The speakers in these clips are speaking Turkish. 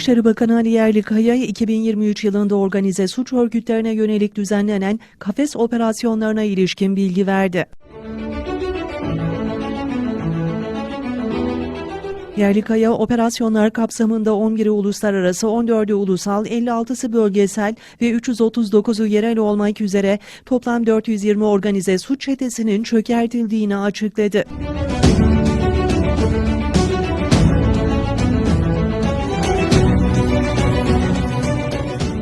İçişleri Bakanı Ali Yerlikaya, 2023 yılında organize suç örgütlerine yönelik düzenlenen kafes operasyonlarına ilişkin bilgi verdi. Yerlikaya, operasyonlar kapsamında 11'i uluslararası, 14'ü ulusal, 56'sı bölgesel ve 339'u yerel olmak üzere toplam 420 organize suç çetesinin çökertildiğini açıkladı.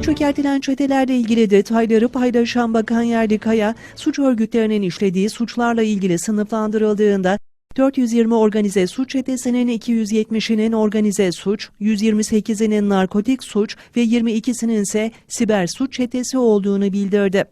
Çökertilen çetelerle ilgili detayları paylaşan Bakan Yerlikaya, suç örgütlerinin işlediği suçlarla ilgili sınıflandırıldığında 420 organize suç çetesinin 270'inin organize suç, 128'inin narkotik suç ve 22'sinin ise siber suç çetesi olduğunu bildirdi.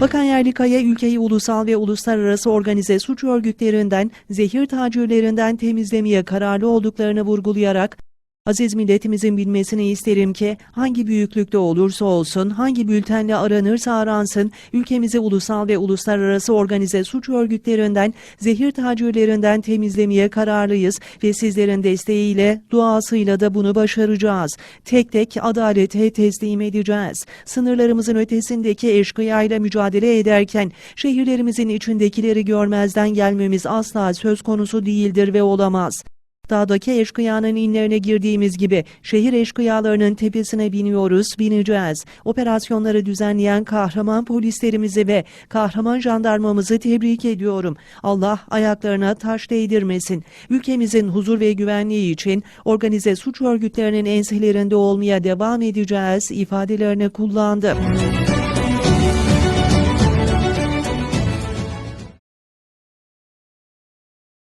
Bakan Yerlikaya ülkeyi ulusal ve uluslararası organize suç örgütlerinden, zehir tacirlerinden temizlemeye kararlı olduklarını vurgulayarak, Aziz milletimizin bilmesini isterim ki hangi büyüklükte olursa olsun, hangi bültenle aranırsa aransın, ülkemizi ulusal ve uluslararası organize suç örgütlerinden, zehir tacirlerinden temizlemeye kararlıyız ve sizlerin desteğiyle, duasıyla da bunu başaracağız. Tek tek adalete teslim edeceğiz. Sınırlarımızın ötesindeki eşkıyayla mücadele ederken, şehirlerimizin içindekileri görmezden gelmemiz asla söz konusu değildir ve olamaz. Dağdaki eşkıyanın inlerine girdiğimiz gibi şehir eşkıyalarının tepesine biniyoruz, bineceğiz. Operasyonları düzenleyen kahraman polislerimizi ve kahraman jandarmamızı tebrik ediyorum. Allah ayaklarına taş değdirmesin. Ülkemizin huzur ve güvenliği için organize suç örgütlerinin enselerinde olmaya devam edeceğiz ifadelerini kullandı.